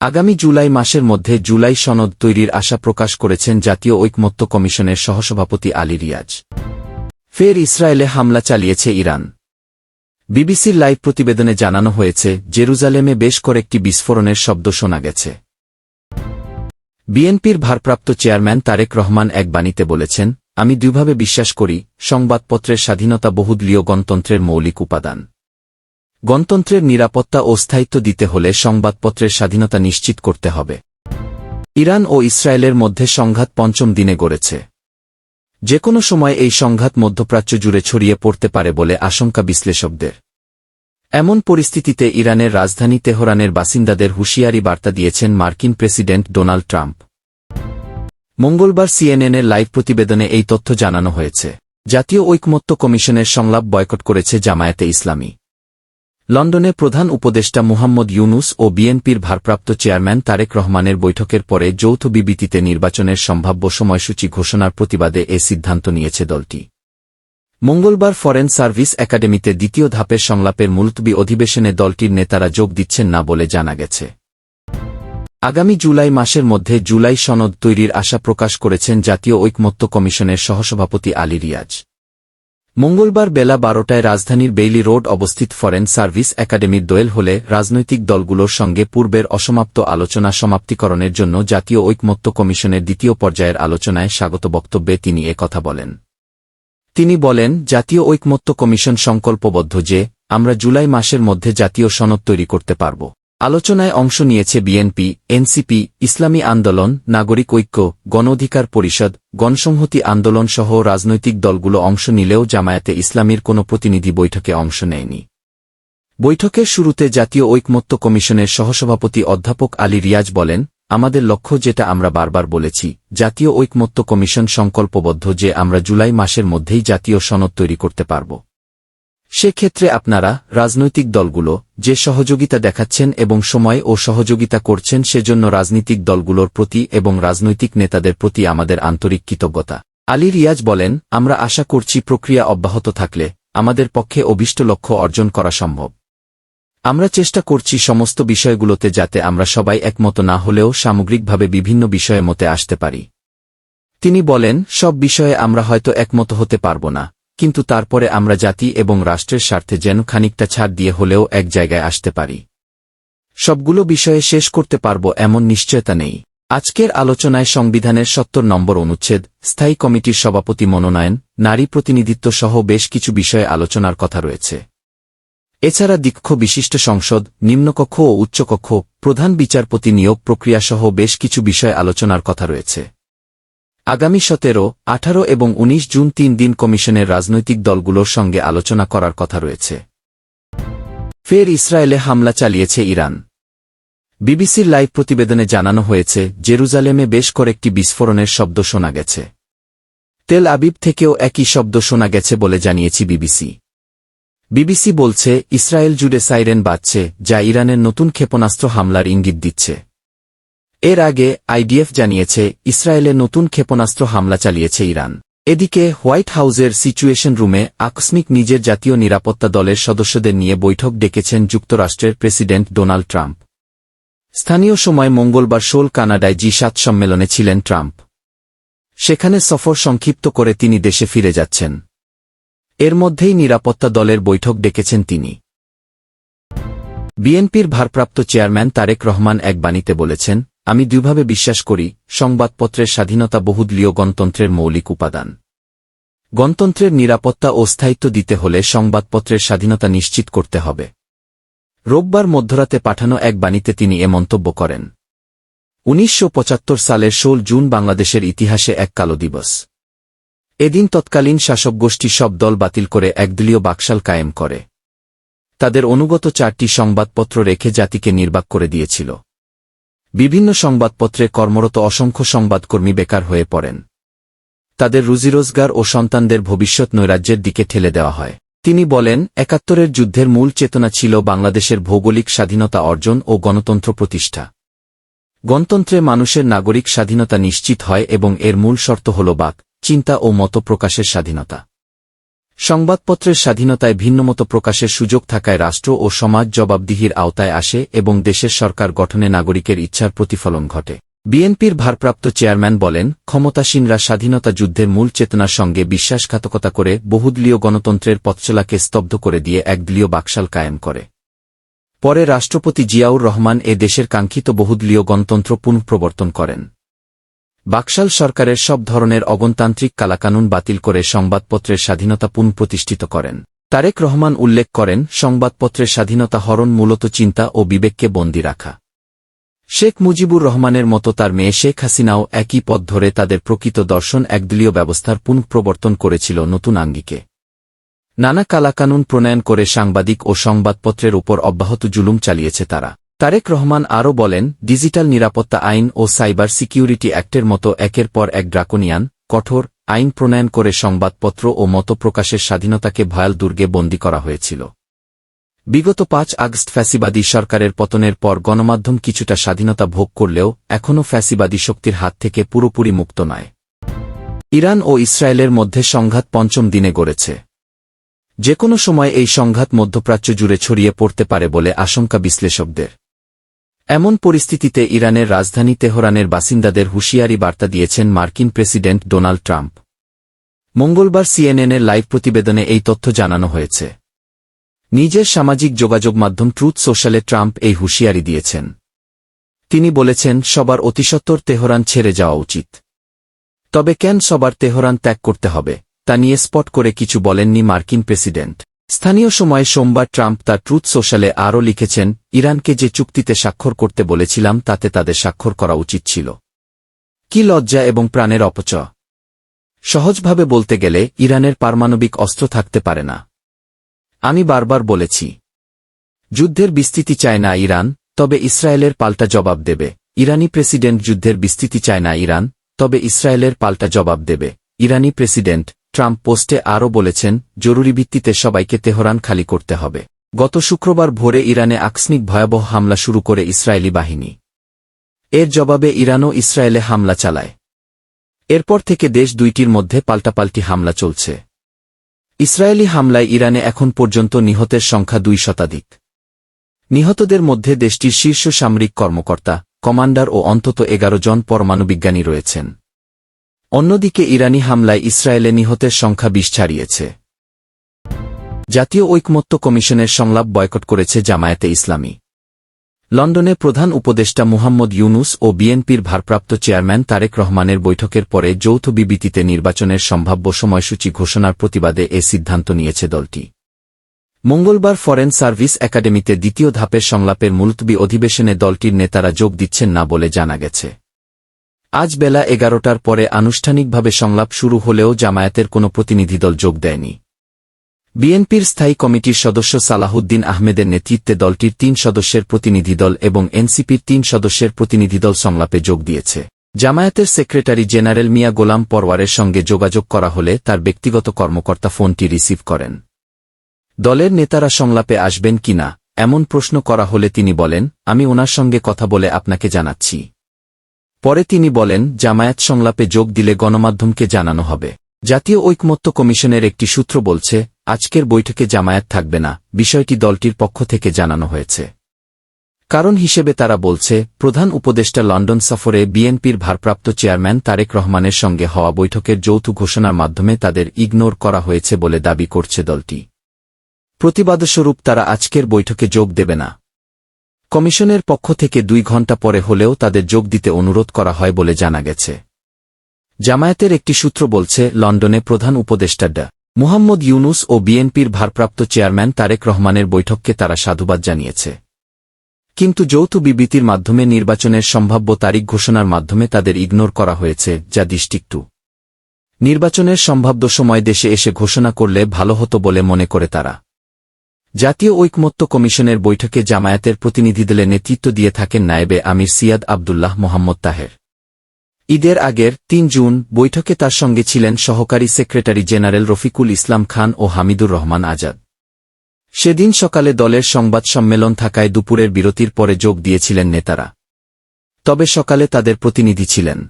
আগামী জুলাই মাসের মধ্যে জুলাই সনদ তৈরির আশা প্রকাশ করেছেন জাতীয় ঐকমত্য কমিশনের সহসভাপতি আলী রিয়াজ। ফের ইসরায়েলে হামলা চালিয়েছে ইরান। বিবিসির লাইভ প্রতিবেদনে জানানো হয়েছে, জেরুজালেমে বেশ কয়েকটি বিস্ফোরণের শব্দ শোনা গেছে। বিএনপির ভারপ্রাপ্ত চেয়ারম্যান তারেক রহমান এক বাণীতে বলেছেন, আমি দুইভাবে বিশ্বাস করি, সংবাদপত্রের স্বাধীনতা বহুদলীয় গণতন্ত্রের মৌলিক উপাদান। গণতন্ত্রের নিরাপত্তা ও স্থায়িত্ব দিতে হলে সংবাদপত্রের স্বাধীনতা নিশ্চিত করতে হবে। ইরান ও ইসরায়েলের মধ্যে সংঘাত পঞ্চম দিনে গড়েছে। যে কোনো সময় এই সংঘাত মধ্যপ্রাচ্য জুড়ে ছড়িয়ে পড়তে পারে বলে আশঙ্কা বিশ্লেষকদের। এমন পরিস্থিতিতে ইরানের রাজধানী তেহরানের বাসিন্দাদের হুঁশিয়ারি বার্তা দিয়েছেন মার্কিন প্রেসিডেন্ট ডোনাল্ড ট্রাম্প। মঙ্গলবার সিএনএনের লাইভ প্রতিবেদনে এই তথ্য জানানো হয়েছে। জাতীয় ঐকমত্য কমিশনের সংলাপ বয়কট করেছে জামায়াতে ইসলামী। লন্ডনে প্রধান উপদেষ্টা মুহাম্মদ ইউনুস ও বিএনপির ভারপ্রাপ্ত চেয়ারম্যান তারেক রহমানের বৈঠকের পরে যৌথ বিবৃতিতে নির্বাচনের সম্ভাব্য সময়সূচি ঘোষণার প্রতিবাদে এ সিদ্ধান্ত নিয়েছে দলটি। মঙ্গলবার ফরেন সার্ভিস একাডেমিতে দ্বিতীয় ধাপের সংলাপের মুলতবি অধিবেশনে দলটির নেতারা যোগ দিচ্ছেন না বলে জানা গেছে। আগামী জুলাই মাসের মধ্যে জুলাই সনদ তৈরির আশা প্রকাশ করেছেন জাতীয় ঐকমত্য কমিশনের সহসভাপতি আলী রিয়াজ। মঙ্গলবার বেলা বারোটায় রাজধানীর বেইলি রোড অবস্থিত ফরেন সার্ভিস একাডেমির দোয়েল হলে রাজনৈতিক দলগুলোর সঙ্গে পূর্বের অসমাপ্ত আলোচনা সমাপ্তিকরণের জন্য জাতীয় ঐকমত্য কমিশনের দ্বিতীয় পর্যায়ের আলোচনায় স্বাগত বক্তব্যে তিনি কথা বলেন। তিনি বলেন, জাতীয় ঐকমত্য কমিশন সংকল্পবদ্ধ যে, আমরা জুলাই মাসের মধ্যে জাতীয় সনদ তৈরি করতে পারব। আলোচনায় অংশ নিয়েছে বিএনপি, এনসিপি, ইসলামী আন্দোলন, নাগরিক ঐক্য গণ অধিকার পরিষদ, গণসংহতি আন্দোলন সহ রাজনৈতিক দলগুলো অংশ নিলেও জামায়াতে ইসলামীর কোনো প্রতিনিধি বৈঠকে অংশ নেয়নি। বৈঠকের শুরুতে জাতীয় ঐকমত্য কমিশনের সহসভাপতি অধ্যাপক আলী রিয়াজ বলেন, আমাদের লক্ষ্য যেটা আমরা বারবার বলেছি, জাতীয় ঐকমত্য কমিশন সংকল্পবদ্ধ যে আমরা জুলাই মাসের মধ্যেই জাতীয় সনদ তৈরি করতে পারব। সেক্ষেত্রে আপনারা রাজনৈতিক দলগুলো যে সহযোগিতা দেখাচ্ছেন এবং সময় ও সহযোগিতা করছেন সেজন্য রাজনৈতিক দলগুলোর প্রতি এবং রাজনৈতিক নেতাদের প্রতি আমাদের আন্তরিক কৃতজ্ঞতা। আলী রিয়াজ বলেন, আমরা আশা করছি প্রক্রিয়া অব্যাহত থাকলে আমাদের পক্ষে অভিষ্ট লক্ষ্য অর্জন করা সম্ভব। আমরা চেষ্টা করছি সমস্ত বিষয়গুলোতে যাতে আমরা সবাই একমত না হলেও সামগ্রিকভাবে বিভিন্ন বিষয়ে মতে আসতে পারি। তিনি বলেন, সব বিষয়ে আমরা হয়তো একমত হতে পারব না। কিন্তু তারপরে আমরা জাতি এবং রাষ্ট্রের স্বার্থে যেন খানিকটা ছাড় দিয়ে হলেও এক জায়গায় আসতে পারি। সবগুলো বিষয়ে শেষ করতে পারব এমন নিশ্চয়তা নেই। আজকের আলোচনায় সংবিধানের সত্তর নম্বর অনুচ্ছেদ, স্থায়ী কমিটির সভাপতি মনোনয়ন, নারী প্রতিনিধিত্ব সহ বেশ কিছু বিষয়ে আলোচনার কথা রয়েছে। এছাড়া দীক্ষ বিশিষ্ট সংসদ, নিম্নকক্ষ ও উচ্চকক্ষ, প্রধান বিচারপতি নিয়োগ প্রক্রিয়াসহ বেশ কিছু বিষয় আলোচনার কথা রয়েছে। আগামী সতেরো, আঠারো এবং ১৯ জুন তিন দিন কমিশনের রাজনৈতিক দলগুলোর সঙ্গে আলোচনা করার কথা রয়েছে। ফের ইসরায়েলে হামলা চালিয়েছে ইরান। বিবিসির লাইভ প্রতিবেদনে জানানো হয়েছে, জেরুজালেমে বেশ কয়েকটি বিস্ফোরণের শব্দ শোনা গেছে। তেল আবিব থেকেও একই শব্দ শোনা গেছে বলে জানিয়েছি বিবিসি। বিবিসি বলছে, ইসরায়েল জুড়ে সাইরেন বাজছে, যা ইরানের নতুন ক্ষেপণাস্ত্র হামলার ইঙ্গিত দিচ্ছে। এর আগে আইডিএফ জানিয়েছে, ইসরায়েলে নতুন ক্ষেপণাস্ত্র হামলা চালিয়েছে ইরান। এদিকে, হোয়াইট হাউজের সিচুয়েশন রুমে আকস্মিক নিজের জাতীয় নিরাপত্তা দলের সদস্যদের নিয়ে বৈঠক ডেকেছেন যুক্তরাষ্ট্রের প্রেসিডেন্ট ডোনাল্ড ট্রাম্প। স্থানীয় সময় মঙ্গলবার শোল কানাডায় জি সাত সম্মেলনে ছিলেন ট্রাম্প। সেখানে সফর সংক্ষিপ্ত করে তিনি দেশে ফিরে যাচ্ছেন। এর মধ্যেই নিরাপত্তা দলের বৈঠক ডেকেছেন তিনি। বিএনপির ভারপ্রাপ্ত চেয়ারম্যান তারেক রহমান এক বাণীতে বলেছেন আমি দুভাবে বিশ্বাস করি, সংবাদপত্রের স্বাধীনতা বহুদলীয় গণতন্ত্রের মৌলিক উপাদান। গণতন্ত্রের নিরাপত্তা ও স্থায়িত্ব দিতে হলে সংবাদপত্রের স্বাধীনতা নিশ্চিত করতে হবে। রোববার মধ্যরাতে পাঠানো এক বাণীতে তিনি এ মন্তব্য করেন। উনিশশো পঁচাত্তর সালের ষোল জুন বাংলাদেশের ইতিহাসে এক কালো দিবস। এদিন তৎকালীন শাসকগোষ্ঠী সব দল বাতিল করে একদলীয় বাকশাল কায়েম করে। তাদের অনুগত চারটি সংবাদপত্র রেখে জাতিকে নির্বাক করে দিয়েছিল। বিভিন্ন সংবাদপত্রে কর্মরত অসংখ্য সংবাদকর্মী বেকার হয়ে পড়েন। তাদের রুজিরোজগার ও সন্তানদের ভবিষ্যৎ নৈরাজ্যের দিকে ঠেলে দেওয়া হয়। তিনি বলেন, একাত্তরের যুদ্ধের মূল চেতনা ছিল বাংলাদেশের ভৌগোলিক স্বাধীনতা অর্জন ও গণতন্ত্র প্রতিষ্ঠা। গণতন্ত্রে মানুষের নাগরিক স্বাধীনতা নিশ্চিত হয় এবং এর মূল শর্ত হল বাক, চিন্তা ও মত প্রকাশের স্বাধীনতা। সংবাদপত্রের স্বাধীনতায় ভিন্নমত প্রকাশের সুযোগ থাকায় রাষ্ট্র ও সমাজ জবাবদিহির আওতায় আসে এবং দেশের সরকার গঠনে নাগরিকের ইচ্ছার প্রতিফলন ঘটে। বিএনপির ভারপ্রাপ্ত চেয়ারম্যান বলেন, ক্ষমতাসীনরা স্বাধীনতা যুদ্ধের মূল চেতনার সঙ্গে বিশ্বাসঘাতকতা করে বহুদলীয় গণতন্ত্রের পথচলাকে স্তব্ধ করে দিয়ে একদলীয় বাকশাল কায়েম করে। পরে রাষ্ট্রপতি জিয়াউর রহমান এ দেশের কাঙ্ক্ষিত বহুদলীয় গণতন্ত্র পুনঃপ্রবর্তন করেন। বাকশাল সরকারের সব ধরনের অগণতান্ত্রিক কালাকানুন বাতিল করে সংবাদপত্রের স্বাধীনতা পুনঃপ্রতিষ্ঠিত করেন। তারেক রহমান উল্লেখ করেন, সংবাদপত্রের স্বাধীনতা হরণ মূলত চিন্তা ও বিবেককে বন্দী রাখা। শেখ মুজিবুর রহমানের মতো তার মেয়ে শেখ হাসিনাও একই পথ ধরে তাদের প্রকৃত দর্শন একদলীয় ব্যবস্থার পুনঃপ্রবর্তন করেছিল নতুন আঙ্গিকে। নানা কালাকানুন প্রণয়ন করে সাংবাদিক ও সংবাদপত্রের উপর অব্যাহত জুলুম চালিয়েছে তারা। তারেক রহমান আরও বলেন, ডিজিটাল নিরাপত্তা আইন ও সাইবার সিকিউরিটি অ্যাক্টের মতো একের পর এক ড্রাকোনিয়ান, কঠোর আইন প্রণয়ন করে সংবাদপত্র ও মত প্রকাশের স্বাধীনতাকে ভয়াল দুর্গে বন্দী করা হয়েছিল। বিগত পাঁচ আগস্ট ফ্যাসিবাদী সরকারের পতনের পর গণমাধ্যম কিছুটা স্বাধীনতা ভোগ করলেও এখনও ফ্যাসিবাদী শক্তির হাত থেকে পুরোপুরি মুক্ত নয়। ইরান ও ইসরায়েলের মধ্যে সংঘাত পঞ্চম দিনে গড়েছে। যে কোনো সময় এই সংঘাত মধ্যপ্রাচ্য জুড়ে ছড়িয়ে পড়তে পারে বলে আশঙ্কা বিশ্লেষকদের। এমন পরিস্থিতিতে ইরানের রাজধানী তেহরানের বাসিন্দাদের হুঁশিয়ারি বার্তা দিয়েছেন মার্কিন প্রেসিডেন্ট ডোনাল্ড ট্রাম্প। মঙ্গলবার সিএনএনের লাইভ প্রতিবেদনে এই তথ্য জানানো হয়েছে। নিজের সামাজিক যোগাযোগ মাধ্যম ট্রুথ সোশ্যালে ট্রাম্প এই হুঁশিয়ারি দিয়েছেন। তিনি বলেছেন, সবার অতিসত্বর তেহরান ছেড়ে যাওয়া উচিত। তবে কেন সবার তেহরান ত্যাগ করতে হবে, তা নিয়ে স্পট করে কিছু বলেননি মার্কিন প্রেসিডেন্ট। স্থানীয় সময়ে সোমবার ট্রাম্প তার ট্রুথ সোশ্যালে আরও লিখেছেন, ইরানকে যে চুক্তিতে স্বাক্ষর করতে বলেছিলাম তাতে তাদের স্বাক্ষর করা উচিত ছিল। কি লজ্জা এবং প্রাণের অপচয়। সহজভাবে বলতে গেলে, ইরানের পারমাণবিক অস্ত্র থাকতে পারে না। আমি বারবার বলেছি। যুদ্ধের বিস্তৃতি চায় না ইরান, তবে ইসরায়েলের পাল্টা জবাব দেবে। ইরানি প্রেসিডেন্ট যুদ্ধের বিস্তৃতি চায় না ইরান, তবে ইসরায়েলের পাল্টা জবাব দেবে। ইরানি প্রেসিডেন্ট ট্রাম্প পোস্টে আরও বলেছেন, জরুরি ভিত্তিতে সবাইকে তেহরান খালি করতে হবে। গত শুক্রবার ভোরে ইরানে আকস্মিক ভয়াবহ হামলা শুরু করে ইসরায়েলি বাহিনী। এর জবাবে ইরানও ইসরায়েলে হামলা চালায়। এরপর থেকে দেশ দুইটির মধ্যে পাল্টাপাল্টি হামলা চলছে। ইসরায়েলি হামলায় ইরানে এখন পর্যন্ত নিহতের সংখ্যা দুই শতাধিক। নিহতদের মধ্যে দেশটির শীর্ষ সামরিক কর্মকর্তা, কমান্ডার ও অন্তত এগারো জন পরমাণুবিজ্ঞানী রয়েছেন। অন্যদিকে ইরানি হামলায় ইসরায়েলে নিহতের সংখ্যা বিশ ছাড়িয়েছে। জাতীয় ঐকমত্য কমিশনের সংলাপ বয়কট করেছে জামায়াতে ইসলামী। লন্ডনে প্রধান উপদেষ্টা মুহাম্মদ ইউনুস ও বিএনপির ভারপ্রাপ্ত চেয়ারম্যান তারেক রহমানের বৈঠকের পরে যৌথ বিবৃতিতে নির্বাচনের সম্ভাব্য সময়সূচি ঘোষণার প্রতিবাদে এ সিদ্ধান্ত নিয়েছে দলটি। মঙ্গলবার ফরেন সার্ভিস একাডেমিতে দ্বিতীয় ধাপের সংলাপের মুলতবি অধিবেশনে দলটির নেতারা যোগ দিচ্ছেন না বলে জানা গেছে। আজ বেলা এগারোটার পরে আনুষ্ঠানিকভাবে সংলাপ শুরু হলেও জামায়াতের কোনো প্রতিনিধিদল যোগ দেয়নি। বিএনপির স্থায়ী কমিটির সদস্য সালাহুদ্দিন আহমেদের নেতৃত্বে দলটির তিন সদস্যের প্রতিনিধিদল এবং এনসিপির তিন সদস্যের প্রতিনিধিদল সংলাপে যোগ দিয়েছে। জামায়াতের সেক্রেটারি জেনারেল মিয়া গোলাম পরওয়ারের সঙ্গে যোগাযোগ করা হলে তার ব্যক্তিগত কর্মকর্তা ফোনটি রিসিভ করেন। দলের নেতারা সংলাপে আসবেন কিনা এমন প্রশ্ন করা হলে তিনি বলেন, আমি ওনার সঙ্গে কথা বলে আপনাকে জানাচ্ছি। পরে তিনি বলেন, জামায়াত সংলাপে যোগ দিলে গণমাধ্যমকে জানানো হবে। জাতীয় ঐকমত্য কমিশনের একটি সূত্র বলছে, আজকের বৈঠকে জামায়াত থাকবে না, বিষয়টি দলটির পক্ষ থেকে জানানো হয়েছে। কারণ হিসেবে তারা বলছে, প্রধান উপদেষ্টা লন্ডন সফরে বিএনপির ভারপ্রাপ্ত চেয়ারম্যান তারেক রহমানের সঙ্গে হওয়া বৈঠকের যৌথ ঘোষণার মাধ্যমে তাদের ইগনোর করা হয়েছে বলে দাবি করছে দলটি। প্রতিবাদস্বরূপ তারা আজকের বৈঠকে যোগ দেবে না। কমিশনের পক্ষ থেকে দুই ঘণ্টা পরে হলেও তাদের যোগ দিতে অনুরোধ করা হয় বলে জানা গেছে। জামায়াতের একটি সূত্র বলছে, লন্ডনে প্রধান উপদেষ্টা ডা মুহাম্মদ ইউনুস ও বিএনপির ভারপ্রাপ্ত চেয়ারম্যান তারেক রহমানের বৈঠককে তারা সাধুবাদ জানিয়েছে। কিন্তু যৌথ বিবৃতির মাধ্যমে নির্বাচনের সম্ভাব্য তারিখ ঘোষণার মাধ্যমে তাদের ইগনোর করা হয়েছে, যা দৃষ্টিকটু। নির্বাচনের সম্ভাব্য সময় দেশে এসে ঘোষণা করলে ভালো হতো বলে মনে করে তারা। জাতীয় ঐকমত্য কমিশনের বৈঠকে জামায়াতের প্রতিনিধিদলে নেতৃত্ব দিয়ে থাকেন নায়েবে আমির সিয়াদ আবদুল্লাহ মোহাম্মদ তাহের। ঈদের আগের তিন জুন বৈঠকে তার সঙ্গে ছিলেন সহকারী সেক্রেটারি জেনারেল রফিকুল ইসলাম খান ও হামিদুর রহমান আজাদ। সেদিন সকালে দলের সংবাদ সম্মেলন থাকায় দুপুরের বিরতির পরে যোগ দিয়েছিলেন নেতারা। তবে সকালে তাদের প্রতিনিধি ছিলেন।